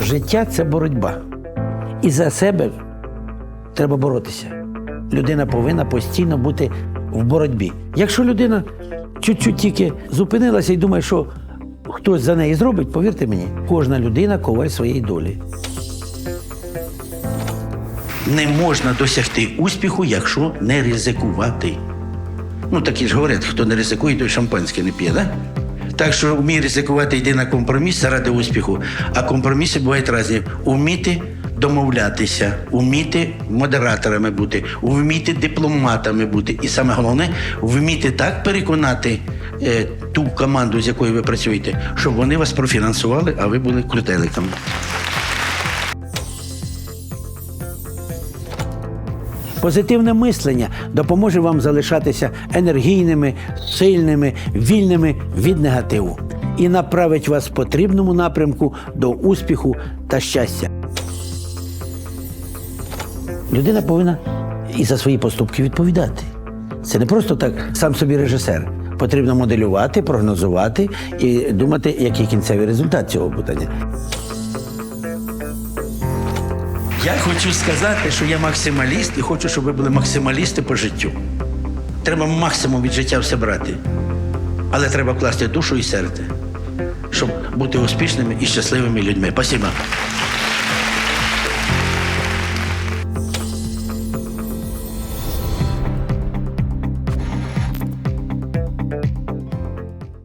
Життя це боротьба. І за себе треба боротися. Людина повинна постійно бути в боротьбі. Якщо людина чуть-чуть тільки зупинилася і думає, що хтось за неї зробить, повірте мені, кожна людина коваль своєї долі. Не можна досягти успіху, якщо не ризикувати. Ну, такі ж говорять, хто не ризикує, той шампанське не п'є, да? Так що вмій ризикувати, йди на компроміс заради успіху. А компроміси бувають різні. Уміти домовлятися, уміти модераторами бути, вміти дипломатами бути. І саме головне, вміти так переконати е, ту команду, з якою ви працюєте, щоб вони вас профінансували, а ви були крутеликом. Позитивне мислення допоможе вам залишатися енергійними, сильними, вільними від негативу і направить вас в потрібному напрямку до успіху та щастя. Людина повинна і за свої поступки відповідати. Це не просто так сам собі режисер. Потрібно моделювати, прогнозувати і думати, який кінцевий результат цього питання. Я хочу сказати, що я максималіст і хочу, щоб ви були максималісти по життю. Треба максимум від життя все брати. Але треба вкласти душу і серце, щоб бути успішними і щасливими людьми. Спасибо.